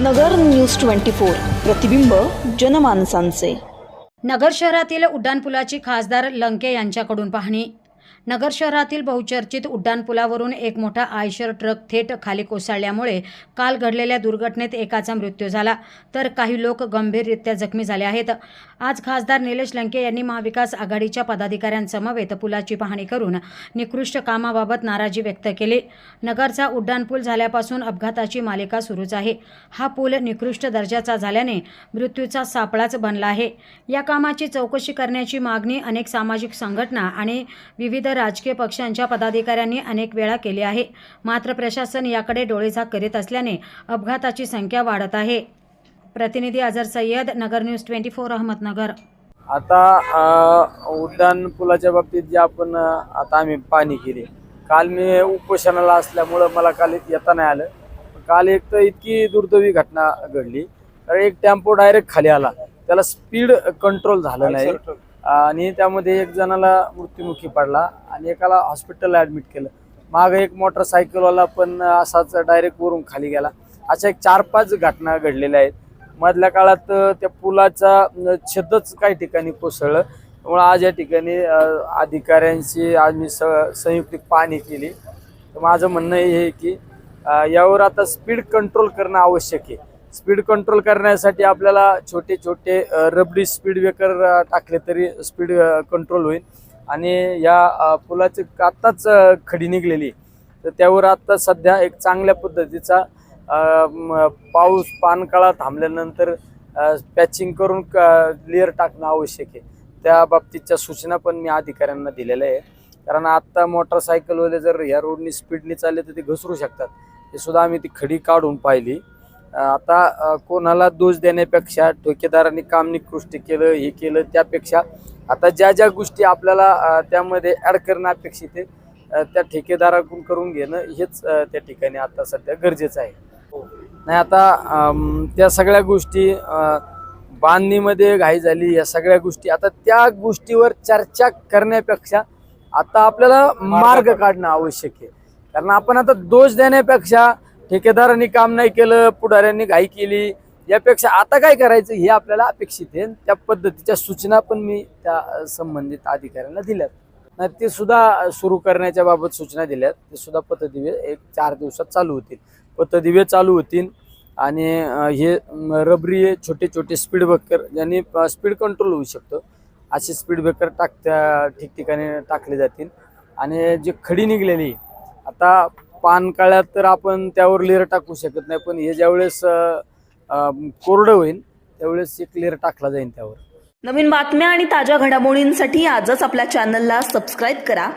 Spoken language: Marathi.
नगर न्यूज ट्वेंटी फोर प्रतिबिंब जनमानसांचे. नगर शहरातील उड्डाणपुलाची खासदार लंके यांच्याकडून पाहणी नगर शहरातील बहुचर्चित उड्डाणपुलावरून एक मोठा आयशर ट्रक थेट खाली कोसळल्यामुळे काल घडलेल्या दुर्घटनेत एकाचा मृत्यू झाला. तर काही लोक गंभीररित्या जखमी झाले आहेत. आज खासदार निलेश लंके यांनी महाविकास आघाडीच्या पदाधिकाऱ्यांसमवेत पुलाची पाहणी करून निकृष्ट कामाबाबत नाराजी व्यक्त केली. नगरचा उड्डाणपूल झाल्यापासून अपघाताची मालिका सुरूच आहे. हा पूल निकृष्ट दर्जाचा झाल्याने मृत्यूचा सापळाच बनला आहे. या कामाची चौकशी करण्याची मागणी अनेक सामाजिक संघटना आणि विविध राजकीय पक्षांच्या पदाधिकाऱ्यांनी अनेक वेळा केली आहे. मात्र प्रशासन याकडे डोळेझाक करीत असल्याने अपघाताची संख्या वाढत आहे. प्रतिनिधी Azhar Sayyad Nagar news twenty four Ahmednagar. आता उड्डाण पुलाच्या बाबतीत जे आपण आता आम्ही पाहणी केली. काल मी उपोषणाला असल्यामुळं मला काल येता नाही आलं. काल एक तर इतकी दुर्दैवी घटना घडली. तर एक टेम्पो डायरेक्ट खाली आला. त्याला स्पीड कंट्रोल झालं नाही. आणि त्यामध्ये एक जणाला मृत्युमुखी पडला. आणि एकाला हॉस्पिटलला ॲडमिट केलं. मागं एक मोटरसायकलवाला पण असाच डायरेक्ट वरून खाली गेला. अशा एक चार पाच घटना घडलेल्या आहेत. मधल्या काळात त्या पुलाचा छेदच काही ठिकाणी कोसळलं. त्यामुळे आज या ठिकाणी अधिकाऱ्यांशी आज मी स संयुक्त पाहणी केली. तर माझं म्हणणं हे आहे की यावर आता स्पीड कंट्रोल करणं आवश्यक आहे. स्पीड कंट्रोल करण्यासाठी आपल्याला छोटे छोटे रबडी स्पीड ब्रेकर टाकले तरी स्पीड कंट्रोल होईल. आणि या अ, पुलाची आत्ताच खडी निघलेली. तर त्यावर आत्ता सध्या एक चांगल्या पद्धतीचा पाऊस पानकाळा थांबल्यानंतर पॅचिंग करून लेअर टाकणं आवश्यक आहे. त्या बाबतीतच्या सूचना पण मी अधिकाऱ्यांना दिलेल्या आहे कारण आत्ता मोटरसायकलवाले जर ह्या रोडनी स्पीडने चालले तर ते घसरू शकतात. हे सुद्धा आम्ही ती खडी काढून पाहिली. आता कोणाला दोष देण्यापेक्षा ठेकेदारांनी काम निकृष्ट केलं हे केलं त्यापेक्षा आता ज्या ज्या गोष्टी आपल्याला त्यामध्ये ॲड करणं अपेक्षित आहे त्या ठेकेदाराकडून करून घेणं हेच त्या ठिकाणी आता सध्या गरजेचं आहे. नाही आता त्या सगळ्या गोष्टी बांधणीमध्ये घाई झाली या सगळ्या गोष्टी आता त्या गोष्टीवर चर्चा करण्यापेक्षा आता आपल्याला मार्ग काढणं आवश्यक आहे. कारण आपण आता दोष देण्यापेक्षा ठेकेदारांनी काम नाही केलं पुढाऱ्यांनी घाई केली यापेक्षा आता काय करायचं हे आपल्याला अपेक्षित आहे. त्या पद्धतीच्या सूचना पण मी त्या संबंधित अधिकाऱ्यांना दिल्यात. नाही ते सुद्धा सुरू करण्याच्या बाबत सूचना दिल्यात. ते सुद्धा पथदिवे एक चार दिवसात चालू होतील. पथदिवे चालू होतील आणि हे रबरी छोटे छोटे स्पीड ब्रेकर ज्यांनी स्पीड कंट्रोल होऊ शकतो असे स्पीड ब्रेकर टाकत्या ठिकठिकाणी टाकले जातील. आणि जे खडी निघलेली आता पान काळ्यात तर आपण त्यावर लेअर टाकू शकत नाही पण हे ज्यावेळेस कोरडं होईल त्यावेळेस एक लेअर टाकला जाईल त्यावर. नवीन बातम्या आणि ताज्या घडामोडींसाठी आजच आपल्या चॅनलला सबस्क्राईब करा.